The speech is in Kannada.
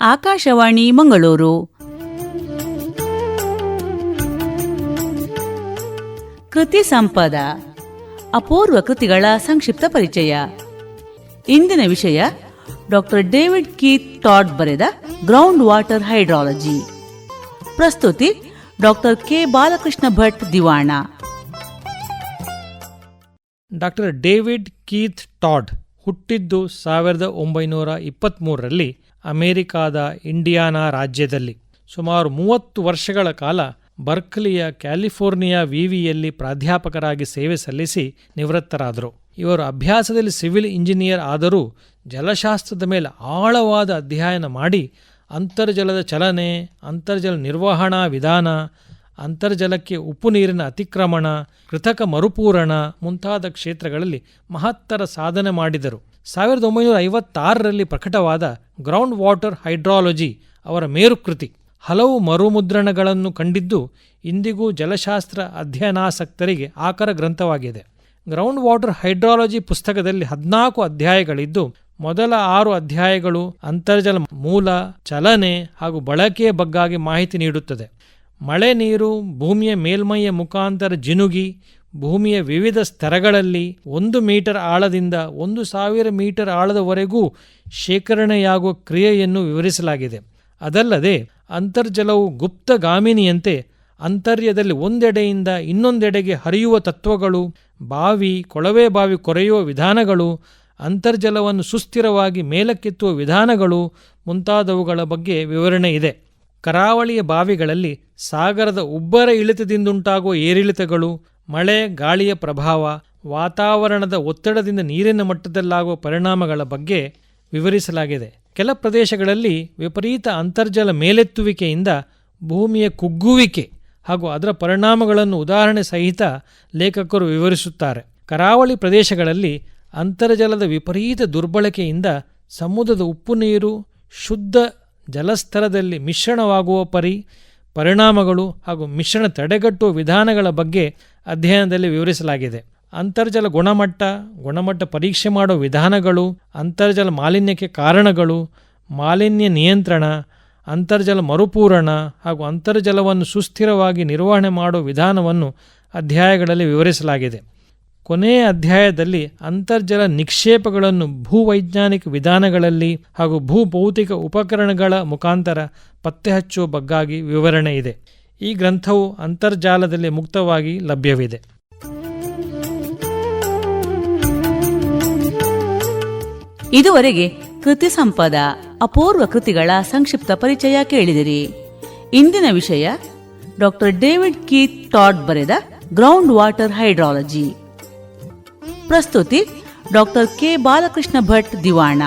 ಆಕಾಶವಾಣಿ ಮಂಗಳೂರು. ಕೃತಿ ಸಂಪದ, ಅಪೂರ್ವ ಕೃತಿಗಳ ಸಂಕ್ಷಿಪ್ತ ಪರಿಚಯ. ಇಂದಿನ ವಿಷಯ, ಡಾಕ್ಟರ್ ಡೇವಿಡ್ ಕೀತ್ ಟಾಡ್ ಬರೆದ ಗ್ರೌಂಡ್ ವಾಟರ್ ಹೈಡ್ರಾಲಜಿ. ಪ್ರಸ್ತುತಿ, doctor K Balakrishna Bhat Divana. Doctor David Keith Todd ಹುಟ್ಟಿದ್ದು ಸಾವಿರದ ಒಂಬೈನೂರ ಇಪ್ಪತ್ತ್ಮೂರರಲ್ಲಿ ಅಮೆರಿಕಾದ ಇಂಡಿಯಾನಾ ರಾಜ್ಯದಲ್ಲಿ ಸುಮಾರು ಮೂವತ್ತು ವರ್ಷಗಳ ಕಾಲ ಬರ್ಕ್ಲಿಯ ಕ್ಯಾಲಿಫೋರ್ನಿಯಾ ವಿವಿಯಲ್ಲಿ ಪ್ರಾಧ್ಯಾಪಕರಾಗಿ ಸೇವೆ ಸಲ್ಲಿಸಿ ನಿವೃತ್ತರಾದರು. ಇವರು ಅಭ್ಯಾಸದಲ್ಲಿ ಸಿವಿಲ್ ಇಂಜಿನಿಯರ್ ಆದರೂ ಜಲಶಾಸ್ತ್ರದ ಮೇಲೆ ಆಳವಾದ ಅಧ್ಯಯನ ಮಾಡಿ ಅಂತರ್ಜಲದ ಚಲನೆ, ಅಂತರ್ಜಲ ನಿರ್ವಹಣಾ ವಿಧಾನ ಅಂತರ್ಜಲಕ್ಕೆ ಉಪ್ಪು ನೀರಿನ ಅತಿಕ್ರಮಣ, ಕೃತಕ ಮರುಪೂರಣ ಮುಂತಾದ ಕ್ಷೇತ್ರಗಳಲ್ಲಿ ಮಹತ್ತರ ಸಾಧನೆ ಮಾಡಿದರು. ಸಾವಿರದ ಒಂಬೈನೂರ ಐವತ್ತಾರರಲ್ಲಿ ಪ್ರಕಟವಾದ ಗ್ರೌಂಡ್ ವಾಟರ್ ಹೈಡ್ರಾಲಜಿ ಅವರ ಮೇರುಕೃತಿ. ಹಲವು ಮರುಮುದ್ರಣಗಳನ್ನು ಕಂಡಿದ್ದು ಇಂದಿಗೂ ಜಲಶಾಸ್ತ್ರ ಅಧ್ಯಯನಾಸಕ್ತರಿಗೆ ಆಕರ ಗ್ರಂಥವಾಗಿದೆ. ಗ್ರೌಂಡ್ ವಾಟರ್ ಹೈಡ್ರಾಲಜಿ ಪುಸ್ತಕದಲ್ಲಿ ಹದಿನಾಲ್ಕು ಅಧ್ಯಾಯಗಳಿದ್ದು, ಮೊದಲ ಆರು ಅಧ್ಯಾಯಗಳು ಅಂತರ್ಜಲ ಮೂಲ, ಚಲನೆ ಹಾಗೂ ಬಳಕೆಯ ಬಗ್ಗಾಗಿ ಮಾಹಿತಿ ನೀಡುತ್ತದೆ. ಮಳೆ ನೀರು, ಭೂಮಿಯ ಮೇಲ್ಮೈಯ ಮುಖಾಂತರ ಜಿನುಗಿ, ಭೂಮಿಯ ವಿವಿಧ ಸ್ತರಗಳಲ್ಲಿ ಒಂದು ಮೀಟರ್ ಆಳದಿಂದ ಒಂದು ಸಾವಿರ ಮೀಟರ್ ಆಳದವರೆಗೂ ಶೇಖರಣೆಯಾಗುವ ಕ್ರಿಯೆಯನ್ನು ವಿವರಿಸಲಾಗಿದೆ. ಅದಲ್ಲದೆ, ಅಂತರ್ಜಲವು ಗುಪ್ತಗಾಮಿನಿಯಂತೆ ಅಂತರ್ಯದಲ್ಲಿ ಒಂದೆಡೆಯಿಂದ ಇನ್ನೊಂದೆಡೆಗೆ ಹರಿಯುವ ತತ್ವಗಳು, ಬಾವಿ, ಕೊಳವೆ ಬಾವಿ ಕೊರೆಯುವ ವಿಧಾನಗಳು, ಅಂತರ್ಜಲವನ್ನು ಸುಸ್ಥಿರವಾಗಿ ಮೇಲಕ್ಕೆತ್ತುವ ವಿಧಾನಗಳು ಮುಂತಾದವುಗಳ ಬಗ್ಗೆ ವಿವರಣೆ ಇದೆ. ಕರಾವಳಿಯ ಬಾವಿಗಳಲ್ಲಿ ಸಾಗರದ ಉಬ್ಬರ ಇಳಿತದಿಂದುಂಟಾಗುವ ಏರಿಳಿತಗಳು, ಮಳೆ, ಗಾಳಿಯ ಪ್ರಭಾವ, ವಾತಾವರಣದ ಒತ್ತಡದಿಂದ ನೀರಿನ ಮಟ್ಟದಲ್ಲಾಗುವ ಪರಿಣಾಮಗಳ ಬಗ್ಗೆ ವಿವರಿಸಲಾಗಿದೆ. ಕೆಲ ಪ್ರದೇಶಗಳಲ್ಲಿ ವಿಪರೀತ ಅಂತರ್ಜಲ ಮೇಲೆತ್ತುವಿಕೆಯಿಂದ ಭೂಮಿಯ ಕುಗ್ಗುವಿಕೆ ಹಾಗೂ ಅದರ ಪರಿಣಾಮಗಳನ್ನು ಉದಾಹರಣೆ ಸಹಿತ ಲೇಖಕರು ವಿವರಿಸುತ್ತಾರೆ. ಕರಾವಳಿ ಪ್ರದೇಶಗಳಲ್ಲಿ ಅಂತರ್ಜಲದ ವಿಪರೀತ ದುರ್ಬಳಕೆಯಿಂದ ಸಮುದ್ರದ ಉಪ್ಪು ನೀರು, ಶುದ್ಧ ಜಲಸ್ತರದಲ್ಲಿ ಮಿಶ್ರಣವಾಗುವ ಪರಿ ಪರಿಣಾಮಗಳು ಹಾಗೂ ಮಿಶ್ರಣ ತಡೆಗಟ್ಟುವ ವಿಧಾನಗಳ ಬಗ್ಗೆ ಅಧ್ಯಯನದಲ್ಲಿ ವಿವರಿಸಲಾಗಿದೆ. ಅಂತರ್ಜಲ ಗುಣಮಟ್ಟ ಗುಣಮಟ್ಟ ಪರೀಕ್ಷೆ ಮಾಡುವ ವಿಧಾನಗಳು, ಅಂತರ್ಜಲ ಮಾಲಿನ್ಯಕ್ಕೆ ಕಾರಣಗಳು, ಮಾಲಿನ್ಯ ನಿಯಂತ್ರಣ, ಅಂತರ್ಜಲ ಮರುಪೂರಣ ಹಾಗೂ ಅಂತರ್ಜಲವನ್ನು ಸುಸ್ಥಿರವಾಗಿ ನಿರ್ವಹಣೆ ಮಾಡುವ ವಿಧಾನವನ್ನು ಅಧ್ಯಾಯಗಳಲ್ಲಿ ವಿವರಿಸಲಾಗಿದೆ. ಕೊನೆಯ ಅಧ್ಯಾಯದಲ್ಲಿ ಅಂತರ್ಜಲ ನಿಕ್ಷೇಪಗಳನ್ನು ಭೂವೈಜ್ಞಾನಿಕ ವಿಧಾನಗಳಲ್ಲಿ ಹಾಗೂ ಭೂಭೌತಿಕ ಉಪಕರಣಗಳ ಮುಖಾಂತರ ಪತ್ತೆಹಚ್ಚುವ ಬಗ್ಗಾಗಿ ವಿವರಣೆ ಇದೆ. ಈ ಗ್ರಂಥವು ಅಂತರ್ಜಾಲದಲ್ಲಿ ಮುಕ್ತವಾಗಿ ಲಭ್ಯವಿದೆ. ಇದುವರೆಗೆ ಕೃತಿ ಸಂಪದ ಅಪೂರ್ವ ಕೃತಿಗಳ ಸಂಕ್ಷಿಪ್ತ ಪರಿಚಯ ಕೇಳಿದಿರಿ. ಇಂದಿನ ವಿಷಯ ಡಾಕ್ಟರ್ ಡೇವಿಡ್ ಕೀತ್ ಟಾಡ್ ಬರೆದ ಗ್ರೌಂಡ್ ವಾಟರ್ ಹೈಡ್ರಾಲಜಿ. ಪ್ರಸ್ತುತಿ ಡಾಕ್ಟರ್ ಕೆ ಬಾಲಕೃಷ್ಣ ಭಟ್ ದಿವಾಣ